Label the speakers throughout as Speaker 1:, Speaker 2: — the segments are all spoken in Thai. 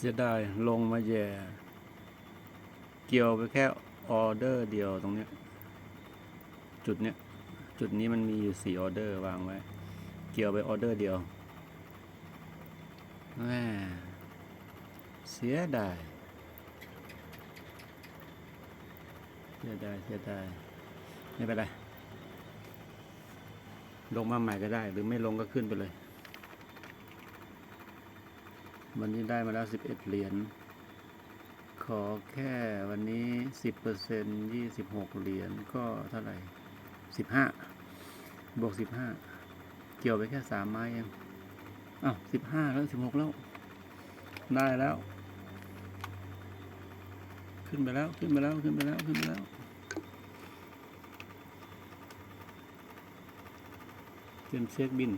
Speaker 1: เสียดายลงมาแย่ เกี่ยวไปแค่ออเดอร์เดียวตรงเนี้ย จุดเนี้ย จุดนี้มันมีอยู่สี่ออเดอร์วางไว้ เกี่ยวไปออเดอร์เดียวแม่เสียดาย เสียดาย เสียดาย ไม่เป็นไร ลงมาใหม่ก็ได้ หรือไม่ลงก็ขึ้นไปเลย วันนี้ได้มาแล้ว11เอ็ดเหรียญ ขอแค่วันนี้10% 26เซ็นยี่สิบหกเหรียญก็เท่าไหร่15บห้าบวก15เกี่ยวไปแค่3ไม้เองอ้าว15แล้ว16แล้ว ได้แล้ว ขึ้นไปแล้วขึ้นไปแล้วขึ้นไปแล้วขึ้นไปแล้วเตรียมเช็คบิน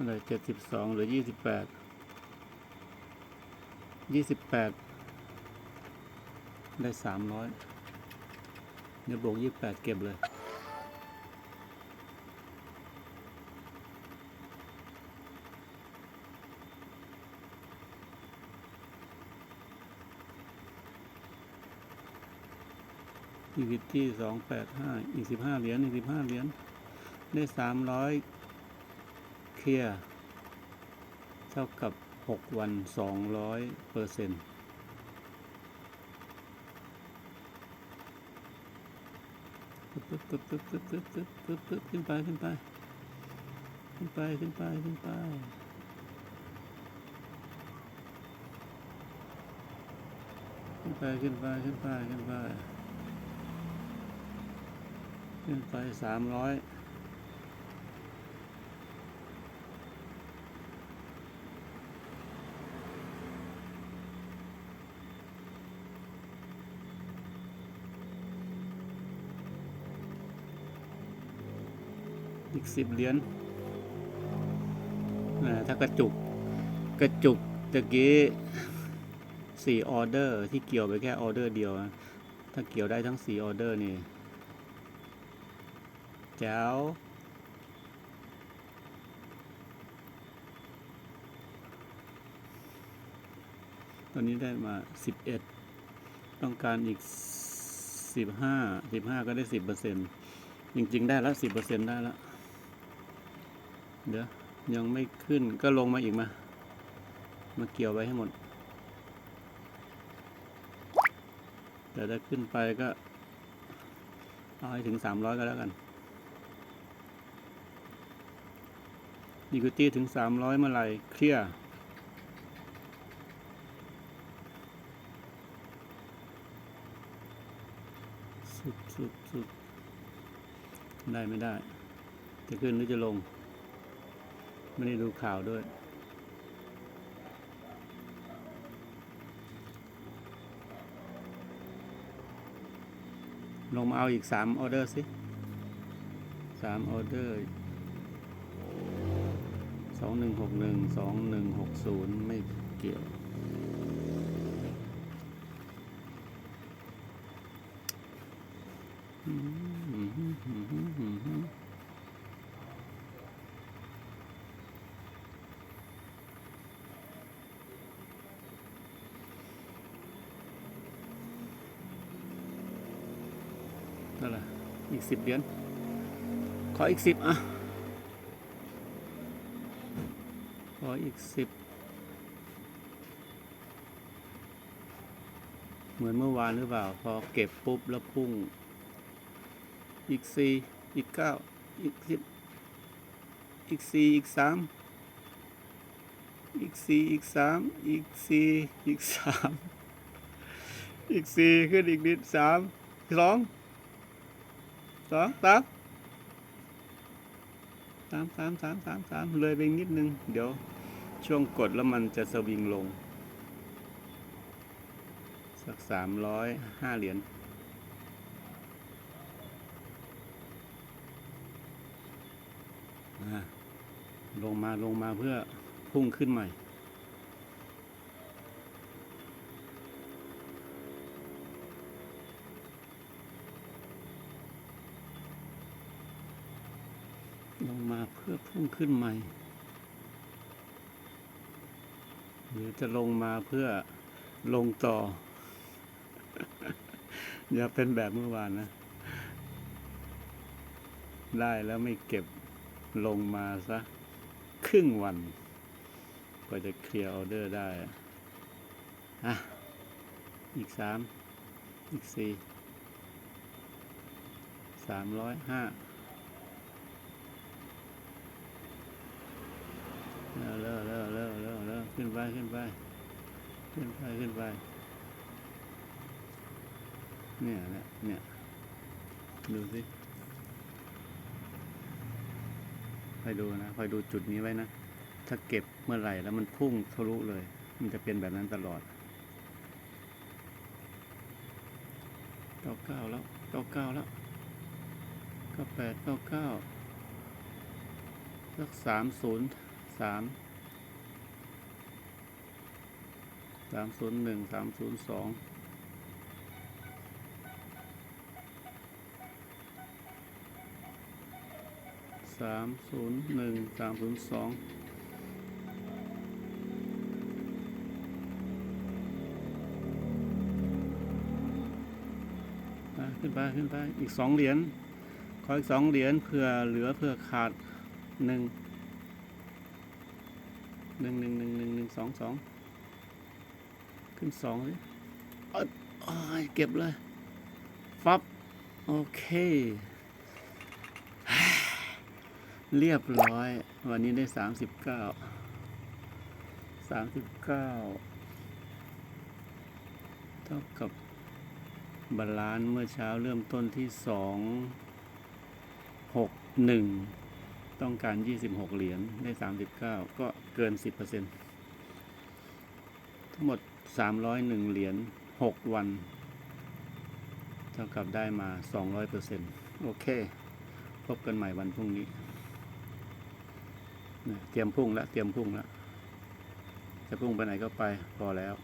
Speaker 1: อะไรเจ็ดสิบสองหรือยี่สิบแปดยี่สิบแปดได้สามร้อยเดี๋ยวบวกยี่สิบแปดเก็บเลยอีกิตี้สองแปดห้าอีกสิบห้าเหรียญอีกสิบห้าเหรียญได้สามร้อย เคลียร์เท่ากับหกวันสองร้อยเปอร์เซ็นต์ปึ๊บปึ๊บปึ๊บปึ๊บปึ๊บปึ๊บปึ๊บปึ๊บปึ๊บขึ้นไปขึ้นไปขึ้นไปขึ้นไปขึ้นไปขึ้นไปขึ้นไปขึ้นไปขึ้นไปขึ้นไปสามร้อย อีกสิบเหรียญถ้ากระจุกกระจุกตะกี้สี่ออเดอร์ที่เกี่ยวไปแค่ออเดอร์เดียว ถ้าเกี่ยวได้ทั้งสี่ออเดอร์นี่แจ๋วตอนนี้ได้มาสิบเอ็ดต้องการอีกสิบห้าสิบห้าก็ได้สิบเปอร์เซ็นจริง ๆ ได้แล้วสิบเปอร์เซ็นได้แล้ว เดี๋ยวยังไม่ขึ้นก็ลงมาอีกมา มาเกี่ยวไว้ให้หมด แต่ถ้าขึ้นไปก็ เอาให้ถึงสามร้อยก็แล้วกันอีกตี้ถึง300เมื่อไหร่เคลียร์สุดสุดสุดได้ไม่ได้ จะขึ้นหรือจะลง ไม่ได้ดูข่าวด้วยลงมาเอาอีก3ออเดอร์สิ3ออเดอร์สองหนึ่งหกหนึ่งสองหนึ่งหกศูนย์ไม่เกี่ยว นั่นแหละอีกสิบเหรียญขออีกสิบอะ ขออีกสิบเหมือนเมื่อวานหรือเปล่า พอเก็บปุ๊บแล้วพุ่ง อีกสี่อีกเก้าอีกสิบอีกสี่อีกสามอีกสี่อีกสามอีกสี่อีกสามอีกสี่ขึ้นอีกนิดสามสอง สองสามสามสามสามสามสามเลยไปนิดนึง เดี๋ยวช่วงกดแล้วมันจะสวิงลง สักสามร้อยห้าเหรียญลงมาลงมาเพื่อพุ่งขึ้นใหม่ ลงมา เพื่อพุ่งขึ้นใหม่ หรือจะลงมาเพื่อลงต่อ อย่าเป็นแบบเมื่อวานนะ ได้แล้วไม่เก็บลงมาซะครึ่งวันกว่าจะเคลียร์ออเดอร์ได้ อะ อีกสาม อีกสี่สามร้อยห้า เร็วเร็วเร็วเร็วเร็วเร็วขึ้นไปขึ้นไปขึ้นไปขึ้นไปเนี่ยแหละเนี่ยดูสิคอยดูนะคอยดูจุดนี้ไว้นะ ถ้าเก็บเมื่อไหร่แล้วมันพุ่งทะลุเลย มันจะเป็นแบบนั้นตลอดเก้าเก้าแล้วเก้าเก้าแล้วเก้าแปดเก้าเก้าสักสามศูนย์ สามสามศูนย์หนึ่งสามศูนย์สองสามศูนย์หนึ่งสามศูนย์สองขึ้นไปขึ้นไปอีกสองเหรียญขออีกสองเหรียญเผื่อเหลือเผื่อขาดหนึ่ง หนึ่งหนึ่งหนึ่งหนึ่งหนึ่งสองสองขึ้นสองเอยโอ้ยเก็บเลย ฟับ โอเค เรียบร้อย วันนี้ได้สามสิบเก้าสามสิบเก้าเท่ากับบาลานซ์เมื่อเช้าเริ่มต้นที่สองหกหนึ่ง ต้องการยี่สิบหกเหรียญได้สามสิบเก้าก็เกินสิบเปอร์เซ็นทั้งหมดสามร้อยหนึ่งเหรียญหกวัน เท่ากับได้มาสองร้อยเปอร์เซ็นโอเค พบกันใหม่วันพรุ่งนี้ เตรียมพุ่งแล้วเตรียมพุ่งแล้วจะพุ่งไปไหนก็ไปพอแล้ว